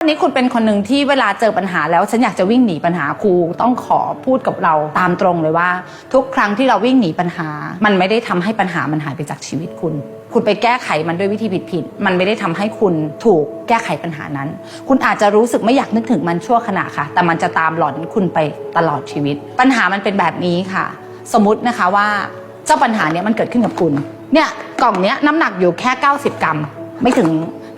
วันนี้คุณเป็นคนหนึ่งที่เวลาเจอปัญหาแล้วฉันอยากจะวิ่งหนีปัญหาครูต้องขอพูดกับเราตามตรงเลยว่า ทุกครั้งที่เราวิ่งหนีปัญหา มันไม่ได้ทำให้ปัญหามันหายไปจากชีวิตคุณ คุณไปแก้ไขมันด้วยวิธีผิดๆมันไม่ได้ทำให้คุณถูกแก้ไขปัญหานั้น คุณอาจจะรู้สึกไม่อยากนึกถึงมันชั่วขณะค่ะ แต่มันจะตามหลอนคุณไปตลอดชีวิต ปัญหามันเป็นแบบนี้ค่ะ สมมตินะคะว่าเจ้าปัญหาเนี้ยมันเกิดขึ้นกับคุณเนี่ยกล่องเนี้ยน้ำหนักอยู่แค่ 90 กรัม ไม่ถึง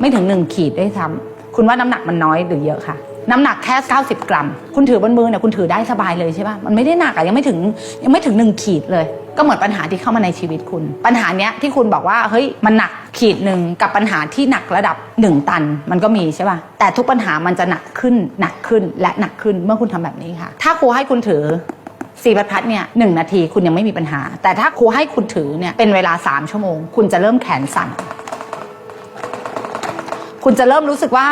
ไม่ถึง 1 ขีดด้วยซ้ำ คุณว่าน้ำหนักมันน้อยหรือเยอะคะน้ำหนักแค่ 90 กรัม คุณถือบนมือเนี่ยคุณถือได้สบายเลยใช่ป่ะมันไม่ได้หนักอะยังไม่ถึงยังไม่ถึง1ขีดเลย ก็เหมือนปัญหาที่เข้ามาในชีวิตคุณ ปัญหาเนี้ยที่คุณบอกว่าเฮ้ยมันหนักขีดหนึ่งกับปัญหาที่หนักระดับ 1 ตัน มันก็มีใช่ป่ะแต่ทุกปัญหามันจะหนักขึ้นหนักขึ้นและหนักขึ้นเมื่อคุณทำแบบนี้ค่ะ ถ้าครูให้คุณถือสี่บรรทัดเนี่ยหนึ่งนาทีคุณยังไม่มีปัญหา แต่ถ้าครูให้คุณถือเนี่ยเป็นเวลาสามชั่วโมง คุณจะเริ่มแขนสั่น คุณจะเริ่มรู้สึกว่า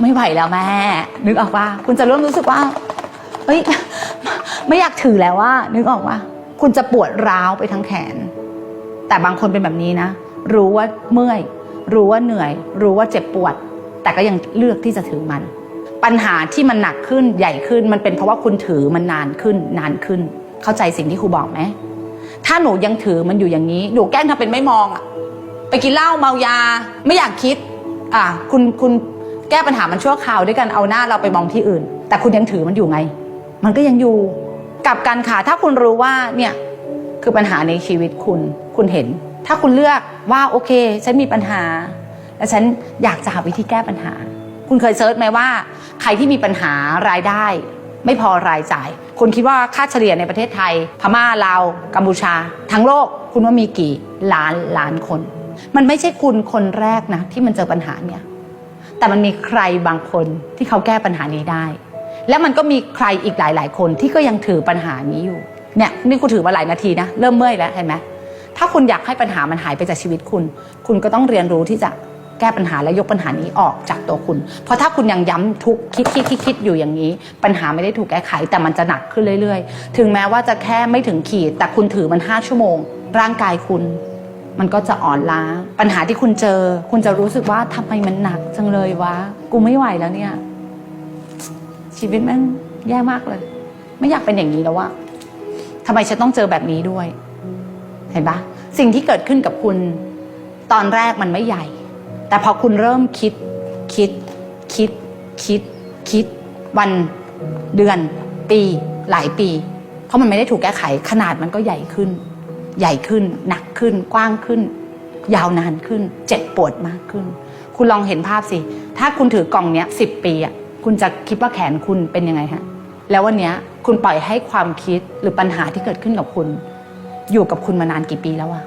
ไม่ไหวแล้วแม่ นึกออกว่า คุณจะเริ่มรู้สึกว่าเฮ้ยไม่อยากถือแล้วว่า นึกออกว่า คุณจะปวดร้าวไปทั้งแขน แต่บางคนเป็นแบบนี้นะ รู้ว่าเมื่อย รู้ว่าเหนื่อย รู้ว่าเจ็บปวด แต่ก็ยังเลือกที่จะถือมัน ปัญหาที่มันหนักขึ้นใหญ่ขึ้น มันเป็นเพราะว่าคุณถือมันนานขึ้น นานขึ้น เข้าใจสิ่งที่ครูบอกไหมถ้าหนูยังถือมันอยู่อย่างนี้ หนูแกล้งทำเป็นไม่มองอะไปกินเหล้าเมายา ไม่อยากคิด อะคุณคุณแก้ปัญหามันชั่วคราวด้วยกันเอาหน้าเราไปมองที่อื่น แต่คุณยังถือมันอยู่ไง มันก็ยังอยู่กับกันค่ะถ้าคุณรู้ว่าเนี่ยคือปัญหาในชีวิตคุณคุณเห็น ถ้าคุณเลือกว่าโอเค ฉันมีปัญหา และฉันอยากจะหาวิธีแก้ปัญหา คุณเคยเซิร์ชไหมว่า ใครที่มีปัญหารายได้ ไม่พอรายจ่าย คุณคิดว่าค่าเฉลี่ยในประเทศไทย พม่าลาวกัมพูชา ทั้งโลกคุณว่ามีกี่ล้านล้านคน มันไม่ใช่คุณคนแรกนะที่มันเจอปัญหาเนี่ย แต่มันมีใครบางคนที่เขาแก้ปัญหานี้ได้ และมันก็มีใครอีกหลาย ๆ คนที่ก็ยังถือปัญหานี้อยู่ เนี่ยนี่กูถือมาหลายนาทีนะ เริ่มเมื่อยแล้วเห็นไหมถ้าคุณอยากให้ปัญหามันหายไปจากชีวิตคุณ คุณก็ต้องเรียนรู้ที่จะแก้ปัญหาและยกปัญหานี้ออกจากตัวคุณ เพราะถ้าคุณยังย้ำทุกคิดคิดคิดคิดอยู่อย่างนี้ ปัญหาไม่ได้ถูกแก้ไข แต่มันจะหนักขึ้นเรื่อย ๆ ถึงแม้ว่าจะแค่ไม่ถึงขีด แต่คุณถือมันห้าชั่วโมง ร่างกายคุณ มันก็จะอ่อนล้า ปัญหาที่คุณเจอ คุณจะรู้สึกว่าทำไมมันหนักจังเลยวะ กูไม่ไหวแล้วเนี่ย ชีวิตแม่งแย่มากเลย ไม่อยากเป็นอย่างนี้แล้วอะทำไมฉันต้องเจอแบบนี้ด้วย เห็นปะสิ่งที่เกิดขึ้นกับคุณตอนแรกมันไม่ใหญ่ แต่พอคุณเริ่มคิด คิด คิด คิด คิด วัน เดือน ปี หลายปี เพราะมันไม่ได้ถูกแก้ไขขนาดมันก็ใหญ่ขึ้น ใหญ่ขึ้น หนักขึ้น กว้างขึ้น ยาวนานขึ้น เจ็บปวดมากขึ้น คุณลองเห็นภาพสิ ถ้าคุณถือกล่องเนี้ยสิบปีอะคุณจะคิดว่าแขนคุณเป็นยังไงฮะแล้ววันเนี้ยคุณปล่อยให้ความคิดหรือปัญหาที่เกิดขึ้นกับคุณ อยู่กับคุณมานานกี่ปีแล้วอะ